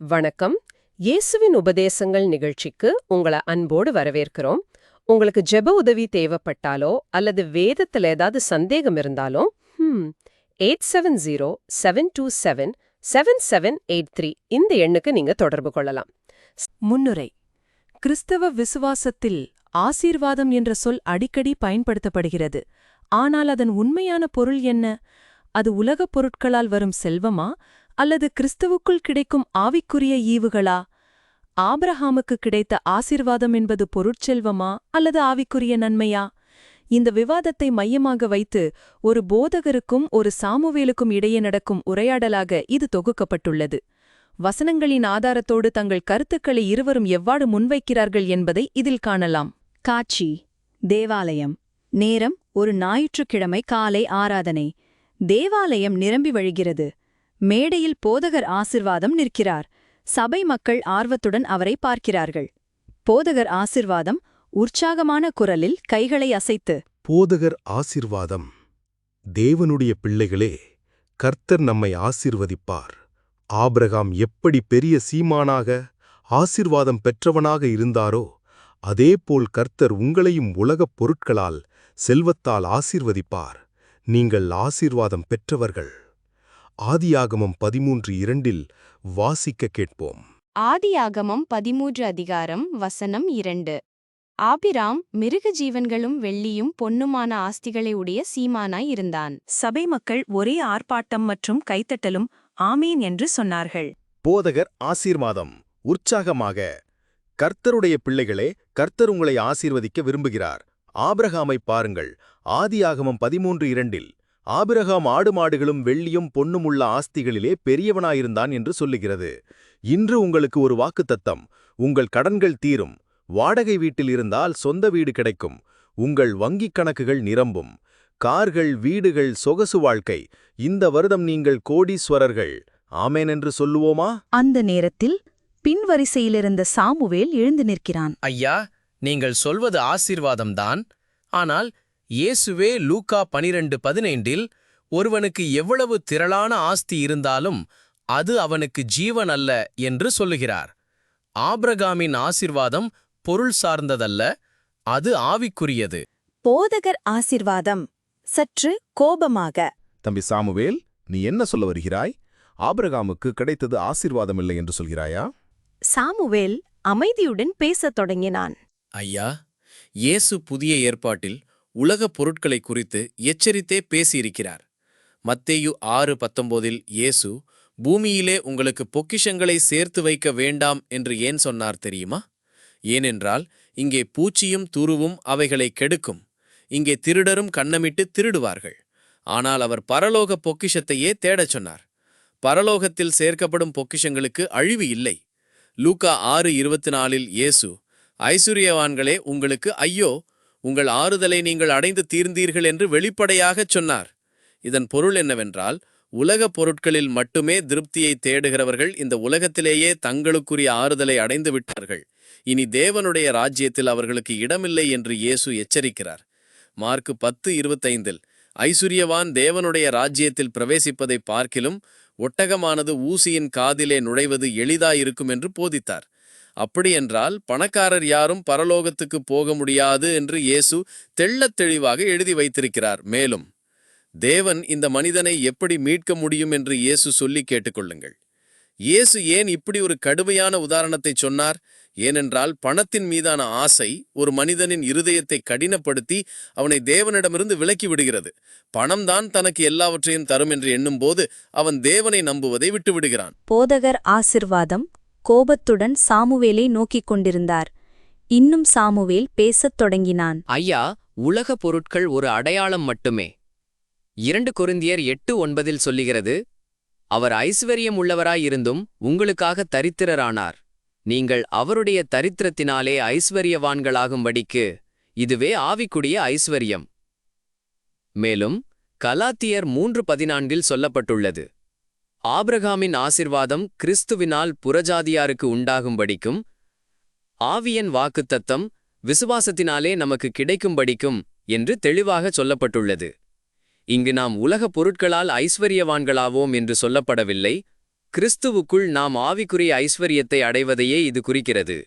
வணக்கம். இயேசுவின் உபதேசங்கள் நிகழ்ச்சிக்கு உங்களை அன்போடு வரவேற்கிறோம். உங்களுக்கு ஜெப உதவி தேவைப்பட்டாலோ அல்லது வேதத்துல ஏதாவது சந்தேகம் இருந்தாலோ eight seven zero seven two seven seven seven eight three இந்த எண்ணுக்கு நீங்க தொடர்பு கொள்ளலாம். முன்னுரை கிறிஸ்தவ விசுவாசத்தில் ஆசீர்வாதம் என்ற சொல் அடிக்கடி பயன்படுத்தப்படுகிறது. ஆனால் அதன் உண்மையான பொருள் என்ன? அது உலகப் பொருட்களால் வரும் செல்வமா? அல்லது கிறிஸ்துவுக்குள் கிடைக்கும் ஆவிக்குரிய ஈவுகளா? ஆபிரஹாமுக்கு கிடைத்த ஆசீர்வாதம் என்பது பொருட்செல்வமா அல்லது ஆவிக்குரிய நன்மையா? இந்த விவாதத்தை மையமாக வைத்து ஒரு போதகருக்கும் ஒரு சாமுவேலுக்கும் இடையே நடக்கும் உரையாடலாக இது தொகுக்கப்பட்டுள்ளது. வசனங்களின் ஆதாரத்தோடு தங்கள் கருத்துக்களை இருவரும் எவ்வாறு முன்வைக்கிறார்கள் என்பதை இதில் காணலாம். காட்சி. தேவாலயம். நேரம் ஒரு ஞாயிற்றுக்கிழமை காலை ஆராதனை. தேவாலயம் நிரம்பி வழிகிறது. மேடையில் போதகர் ஆசிர்வாதம் நிற்கிறார். சபை மக்கள் ஆர்வத்துடன் அவரை பார்க்கிறார்கள். போதகர் ஆசிர்வாதம் உற்சாகமான குரலில் கைகளை அசைத்து போதகர் ஆசிர்வாதம் தேவனுடைய பிள்ளைகளே கர்த்தர் நம்மை ஆசிர்வதிப்பார். ஆபிரகாம் எப்படி பெரிய சீமானாக ஆசிர்வாதம் பெற்றவனாக இருந்தாரோ அதேபோல் கர்த்தர் உங்களையும் உலகப் பொருட்களால் செல்வத்தால் ஆசிர்வதிப்பார். நீங்கள் ஆசிர்வாதம் பெற்றவர்கள். ஆதியாகமம் பதிமூன்று இரண்டில் வாசிக்க கேட்போம். ஆதியாகமம் பதிமூன்று அதிகாரம் வசனம் இரண்டு. ஆபிராம் மிருக ஜீவன்களும் வெள்ளியும் பொன்னுமான ஆஸ்திகளை உடைய சீமானாய் இருந்தான். சபை மக்கள் ஒரே ஆர்ப்பாட்டம் மற்றும் கைத்தட்டலும் ஆமீன் என்று சொன்னார்கள். போதகர் ஆசீர்வாதம் உற்சாகமாக கர்த்தருடைய பிள்ளைகளே கர்த்தர் உங்களை ஆசீர்வதிக்க விரும்புகிறார். ஆபிரகாமை பாருங்கள் ஆதியாகமம் பதிமூன்று இரண்டில் ஆபிரகாம் ஆடு மாடுகளும் வெள்ளியும் பொன்னும் உள்ள ஆஸ்திகளிலே பெரியவனாயிருந்தான் என்று சொல்லுகிறது. இன்று உங்களுக்கு ஒரு வாக்குத்தத்தம். உங்கள் கடன்கள் தீரும். வாடகை வீட்டில் இருந்தால் சொந்த வீடு கிடைக்கும். உங்கள் வங்கிக் கணக்குகள் நிரம்பும். கார்கள் வீடுகள் சொகசு வாழ்க்கை. இந்த வருடம் நீங்கள் கோடீஸ்வரர்கள். ஆமேன் என்று சொல்லுவோமா? அந்த நேரத்தில் பின்வரிசையிலிருந்த சாமுவேல் எழுந்து நிற்கிறான். ஐயா நீங்கள் சொல்வது ஆசீர்வாதம்தான். ஆனால் இயேசுவே லூக்கா பனிரெண்டு பதினைண்டில் ஒருவனுக்கு எவ்வளவு திரளான ஆஸ்தி இருந்தாலும் அது அவனுக்கு ஜீவன் அல்ல என்று சொல்லுகிறார். ஆபிரகாமின் ஆசிர்வாதம் பொருள் சார்ந்ததல்ல அது ஆவிக்குரியது. போதகர் ஆசிர்வாதம் சற்று கோபமாக. தம்பி சாமுவேல் நீ என்ன சொல்ல வருகிறாய்? ஆபிரகாமுக்கு கிடைத்தது ஆசீர்வாதம் இல்லை என்று சொல்கிறாயா? சாமுவேல் அமைதியுடன் பேசத் தொடங்கினான். ஐயா இயேசு புதிய ஏற்பாட்டில் உலகப் பொருட்களை குறித்து எச்சரித்தே பேசியிருக்கிறார். மத்தேயு ஆறு பத்தொம்போதில் இயேசு பூமியிலே உங்களுக்கு பொக்கிஷங்களை சேர்த்து வைக்க வேண்டாம் என்று ஏன் சொன்னார் தெரியுமா? ஏனென்றால் இங்கே பூச்சியும் துருவும் அவைகளை கெடுக்கும். இங்கே திருடரும் கண்ணமிட்டு திருடுவார்கள். ஆனால் அவர் பரலோக பொக்கிஷத்தையே தேடச் சொன்னார். பரலோகத்தில் சேர்க்கப்படும் பொக்கிஷங்களுக்கு அழிவு இல்லை. லூக்கா ஆறு இருபத்தி நாலில் இயேசு ஐஸ்வர்யவான்களே உங்களுக்கு ஐயோ உங்கள் ஆறுதலை நீங்கள் அடைந்து தீர்ந்தீர்கள் என்று வெளிப்படையாகச் சொன்னார். இதன் பொருள் என்னவென்றால் உலகப் பொருட்களில் மட்டுமே திருப்தியை தேடுகிறவர்கள் இந்த உலகத்திலேயே தங்களுக்குரிய ஆறுதலை அடைந்து விட்டார்கள். இனி தேவனுடைய ராஜ்யத்தில் அவர்களுக்கு இடமில்லை என்று இயேசு எச்சரிக்கிறார். மார்க்கு பத்து இருபத்தைந்தில் ஐஸ்வர்யவான் தேவனுடைய ராஜ்யத்தில் பிரவேசிப்பதை பார்க்கிலும் ஒட்டகமானது ஊசியின் காதிலே நுழைவது எளிதாயிருக்கும் என்று போதித்தார். அப்படியென்றால் பணக்காரர் யாரும் பரலோகத்துக்கு போக முடியாது என்று இயேசு தெள்ளத் தெளிவாக எழுதி வைத்திருக்கிறார். மேலும் தேவன் இந்த மனிதனை எப்படி மீட்க முடியும் என்று இயேசு சொல்லி கேட்டுக்கொள்ளுங்கள். இயேசு ஏன் இப்படி ஒரு கடுமையான உதாரணத்தை சொன்னார்? ஏனென்றால் பணத்தின் மீதான ஆசை ஒரு மனிதனின் இருதயத்தை கடினப்படுத்தி அவனை தேவனிடமிருந்து விலக்கி விடுகிறது. பணம்தான் தனக்கு எல்லாவற்றையும் தரும் என்று எண்ணும்போது அவன் தேவனை நம்புவதை விட்டுவிடுகிறான். போதகர் ஆசிர்வாதம் கோபத்துடன் சாமுவேலை நோக்கிக் கொண்டிருந்தார். இன்னும் சாமுவேல் பேசத் தொடங்கினான். ஐயா உலக பொருட்கள் ஒரு அடையாளம் மட்டுமே. இரண்டு குருந்தியர் எட்டு ஒன்பதில் சொல்லுகிறது அவர் ஐஸ்வர்யம் உள்ளவராயிருந்தும் உங்களுக்காக தரித்திரரானார். நீங்கள் அவருடைய தரித்திரத்தினாலே ஐஸ்வர்யவான்களாகும்படிக்கு இதுவே ஆவிக்குடிய ஐஸ்வர்யம். மேலும் கலாத்தியர் மூன்று பதினான்கில் சொல்லப்பட்டுள்ளது ஆபிரகாமின் ஆசிர்வாதம் கிறிஸ்துவினால் புறஜாதியாருக்கு உண்டாகும்படிக்கும் ஆவியன் வாக்குத்தத்தம் விசுவாசத்தினாலே நமக்கு கிடைக்கும்படிக்கும் என்று தெளிவாக சொல்லப்பட்டுள்ளது. இங்கு நாம் உலகப் பொருட்களால் ஐஸ்வர்யவான்களாவோம் என்று சொல்லப்படவில்லை. கிறிஸ்துவுக்குள் நாம் ஆவிக்குரிய ஐஸ்வரியத்தை அடைவதையே இது குறிக்கிறது.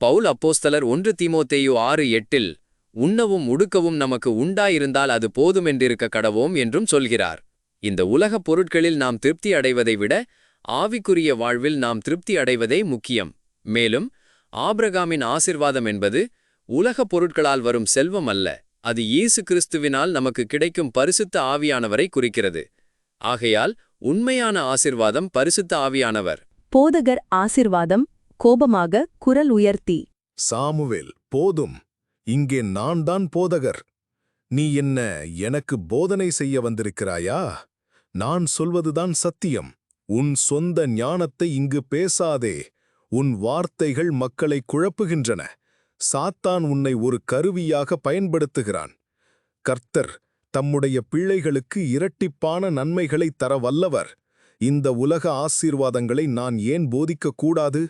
பவுல் அப்போஸ்தலர் ஒன்று தீமோத்தேயு ஆறு எட்டில் உண்ணவும் உடுக்கவும் நமக்கு உண்டாயிருந்தால் அது போதுமென்றிருக்க கடவோம் என்றும் சொல்கிறார். இந்த உலகப் பொருட்களில் நாம் திருப்தி அடைவதை விட ஆவிக்குரிய வாழ்வில் நாம் திருப்தி அடைவதே முக்கியம். மேலும் ஆபிரகாமின் ஆசிர்வாதம் என்பது உலகப் பொருட்களால் வரும் செல்வம் அல்ல அது இயேசு கிறிஸ்துவினால் நமக்கு கிடைக்கும் பரிசுத்த ஆவியானவரை குறிக்கிறது. ஆகையால் உண்மையான ஆசிர்வாதம் பரிசுத்த ஆவியானவர். போதகர் ஆசிர்வாதம் கோபமாக குரல் உயர்த்தி. சாமுவேல் போதும். இங்கே நான் தான் போதகர். நீ என்ன எனக்கு போதனை செய்ய வந்திருக்கிறாயா? நான் சொல்வதுதான் சத்தியம். உன் சொந்த ஞானத்தை இங்கு பேசாதே. உன் வார்த்தைகள் மக்களை குழப்புகின்றன. சாத்தான் உன்னை ஒரு கருவியாக பயன்படுத்துகிறான். கர்த்தர் தம்முடைய பிள்ளைகளுக்கு இரட்டிப்பான நன்மைகளை தர வல்லவர். இந்த உலக ஆசீர்வாதங்களை நான் ஏன் போதிக்கக் கூடாது?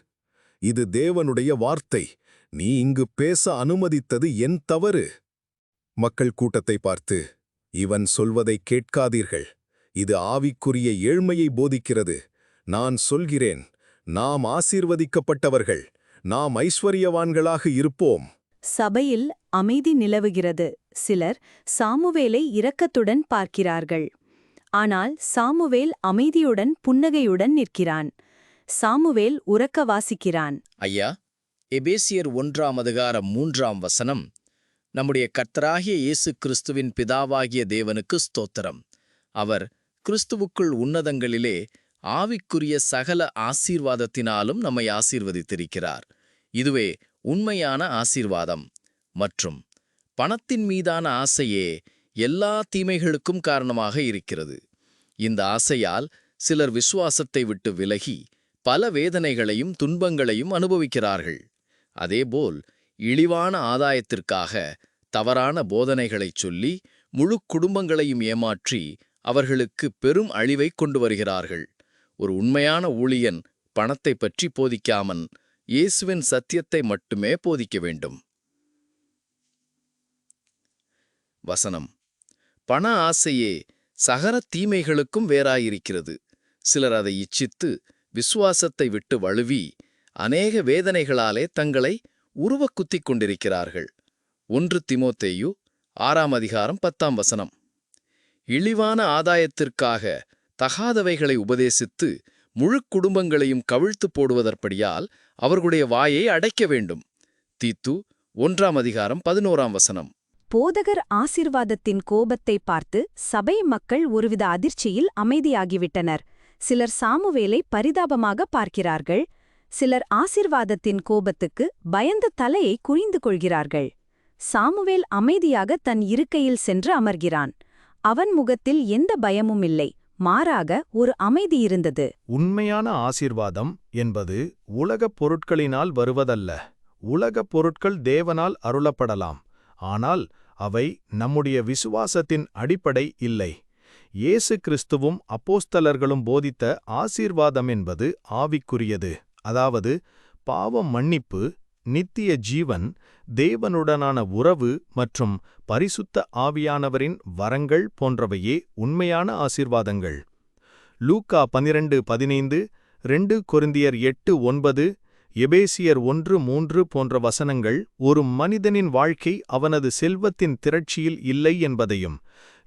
இது தேவனுடைய வார்த்தை. நீ இங்கு பேச அனுமதித்தது என் தவறு. மக்கள் கூட்டத்தை பார்த்து இவன் சொல்வதை கேட்காதீர்கள். இது ஆவிக்குரிய ஏழ்மையை போதிக்கிறது. நான் சொல்கிறேன் நாம் ஆசீர்வதிக்கப்பட்டவர்கள் நாம் ஐஸ்வர்யவான்களாக இருப்போம். சபையில் அமைதி நிலவுகிறது. சிலர் சாமுவேலை இரக்கத்துடன் பார்க்கிறார்கள். ஆனால் சாமுவேல் அமைதியுடன் புன்னகையுடன் நிற்கிறான். சாமுவேல் உறக்க வாசிக்கிறான். ஐயா எபேசியர் ஒன்றாம் அதிகாரம் மூன்றாம் வசனம். நம்முடைய கர்த்தராகிய இயேசு கிறிஸ்துவின் பிதாவாகிய தேவனுக்கு ஸ்தோத்திரம். அவர் கிறிஸ்துவுக்குள் உன்னதங்களிலே ஆவிக்குரிய சகல ஆசீர்வாதத்தினாலும் நம்மை ஆசீர்வதித்திருக்கிறார். இதுவே உண்மையான ஆசீர்வாதம். மற்றும் பணத்தின் மீதான ஆசையே எல்லா தீமைகளுக்கும் காரணமாக இருக்கிறது. இந்த ஆசையால் சிலர் விசுவாசத்தை விட்டு விலகி பல வேதனைகளையும் துன்பங்களையும் அனுபவிக்கிறார்கள். அதேபோல் இழிவான ஆதாயத்திற்காக தவறான போதனைகளைச் சொல்லி முழு குடும்பங்களையும் ஏமாற்றி அவர்களுக்கு பெரும் அழிவை கொண்டு வருகிறார்கள் ஒரு உண்மையான ஊழியன் பணத்தை பற்றி போதிக்காமன் இயேசுவின் சத்தியத்தை மட்டுமே போதிக்க வேண்டும். வசனம். பண ஆசையே சகர தீமைகளுக்கும் வேறாயிருக்கிறது. சிலர் அதை இச்சித்து விசுவாசத்தை விட்டு வழுவி அநேக வேதனைகளாலே தங்களை உருவக்குத்திக் கொண்டிருக்கிறார்கள். ஒன்று திமோத்தேயு ஆறாம் அதிகாரம் பத்தாம் வசனம். இழிவான ஆதாயத்திற்காக தகாதவைகளை உபதேசித்து முழு குடும்பங்களையும் கவிழ்த்து போடுவதற்படியால் அவர்களுடைய வாயை அடைக்க வேண்டும். தீத்து ஒன்றாம் அதிகாரம் பதினோராம் வசனம். போதகர் ஆசிர்வாதத்தின் கோபத்தை பார்த்து சபை மக்கள் ஒருவித அதிர்ச்சியில் அமைதியாகிவிட்டனர். சிலர் சாமுவேலை பரிதாபமாக பார்க்கிறார்கள். சிலர் ஆசிர்வாதத்தின் கோபத்துக்கு பயந்த தலையை குறிந்து கொள்கிறார்கள். சாமுவேல் அமைதியாக தன் இருக்கையில் சென்று அமர்கிறான். அவன் முகத்தில் எந்த பயமும் இல்லை. மாறாக ஒரு அமைதி இருந்தது. உண்மையான ஆசீர்வாதம் என்பது உலகப் பொருட்களினால் வருவதல்ல. உலகப் பொருட்கள் தேவனால் அருளப்படலாம். ஆனால் அவை நம்முடைய விசுவாசத்தின் அடிப்படை இல்லை. இயேசு கிறிஸ்துவும் அப்போஸ்தலர்களும் போதித்த ஆசீர்வாதம் என்பது ஆவிக்குரியது. அதாவது பாவம் மன்னிப்பு நித்திய ஜீவன் தேவனுடனான உறவு மற்றும் பரிசுத்த ஆவியானவரின் வரங்கள் போன்றவையே உண்மையான ஆசீர்வாதங்கள். லூக்கா பனிரெண்டு பதினைந்து ரெண்டு கொருந்தியர் எட்டு ஒன்பது எபேசியர் ஒன்று மூன்று போன்ற வசனங்கள் ஒரு மனிதனின் வாழ்க்கை அவனது செல்வத்தின் திரட்சியில் இல்லை என்பதையும்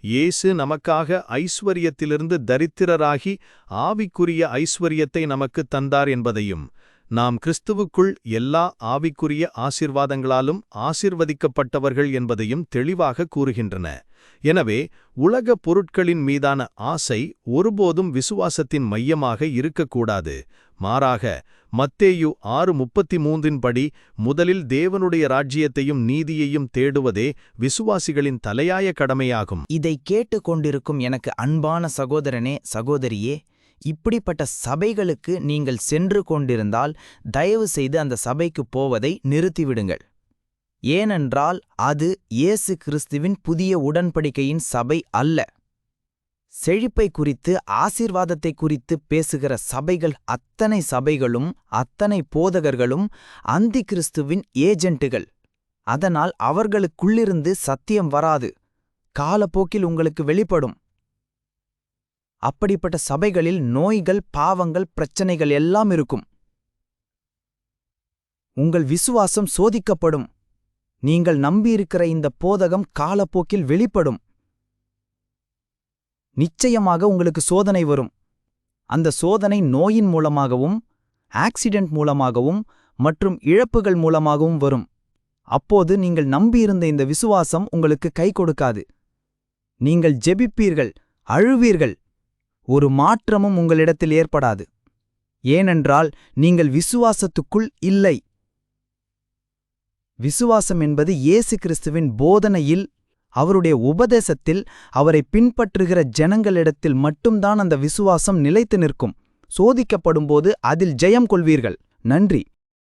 இயேசு நமக்காக ஐஸ்வரியத்திலிருந்து தரித்திரராகி ஆவிக்குரிய ஐஸ்வரியத்தை நமக்குத் தந்தார் என்பதையும் நாம் கிறிஸ்துவுக்குள் எல்லா ஆவிக்குரிய ஆசிர்வாதங்களாலும் ஆசிர்வதிக்கப்பட்டவர்கள் என்பதையும் தெளிவாக கூறுகின்றன. எனவே உலக பொருட்களின் மீதான ஆசை ஒருபோதும் விசுவாசத்தின் மையமாக இருக்கக்கூடாது. மாறாக மத்தேயு ஆறு முப்பத்தி மூன்றின் படி முதலில் தேவனுடைய ராஜ்யத்தையும் நீதியையும் தேடுவதே விசுவாசிகளின் தலையாய கடமையாகும். இதை கேட்டு கொண்டிருக்கும் எனக்கு அன்பான சகோதரனே சகோதரியே இப்படிப்பட்ட சபைகளுக்கு நீங்கள் சென்று கொண்டிருந்தால் தயவு செய்து அந்த சபைக்கு போவதை நிறுத்திவிடுங்கள். ஏனென்றால் அது இயேசு கிறிஸ்துவின் புதிய உடன்படிக்கையின் சபை அல்ல. செழிப்பை குறித்து ஆசீர்வாதத்தை குறித்து பேசுகிற சபைகள் அத்தனை சபைகளும் அத்தனை போதகர்களும் அந்தி கிறிஸ்துவின் ஏஜென்ட்டுகள். அதனால் அவர்களுக்குள்ளிருந்து சத்தியம் வராது. காலப்போக்கில் உங்களுக்கு வெளிப்படும். அப்படிப்பட்ட சபைகளில் நோய்கள் பாவங்கள் பிரச்சனைகள் எல்லாம் இருக்கும். உங்கள் விசுவாசம் சோதிக்கப்படும். நீங்கள் நம்பியிருக்கிற இந்த போதகம் காலப்போக்கில் வெளிப்படும். நிச்சயமாக உங்களுக்கு சோதனை வரும். அந்த சோதனை நோயின் மூலமாகவும் ஆக்சிடென்ட் மூலமாகவும் மற்றும் இழப்புகள் மூலமாகவும் வரும். அப்போது நீங்கள் நம்பியிருந்த இந்த விசுவாசம் உங்களுக்கு கை கொடுக்காது. நீங்கள் ஜெபிப்பீர்கள் அழுவீர்கள். ஒரு மாற்றமும் உங்களிடத்தில் ஏற்படாது. ஏனென்றால் நீங்கள் விசுவாசத்துக்குள் இல்லை. விசுவாசம் என்பது இயேசு கிறிஸ்துவின் போதனையில் அவருடைய உபதேசத்தில் அவரை பின்பற்றுகிற ஜனங்களிடத்தில் மட்டும்தான் அந்த விசுவாசம் நிலைத்து நிற்கும். சோதிக்கப்படும்போது அதில் ஜெயம் கொள்வீர்கள். நன்றி.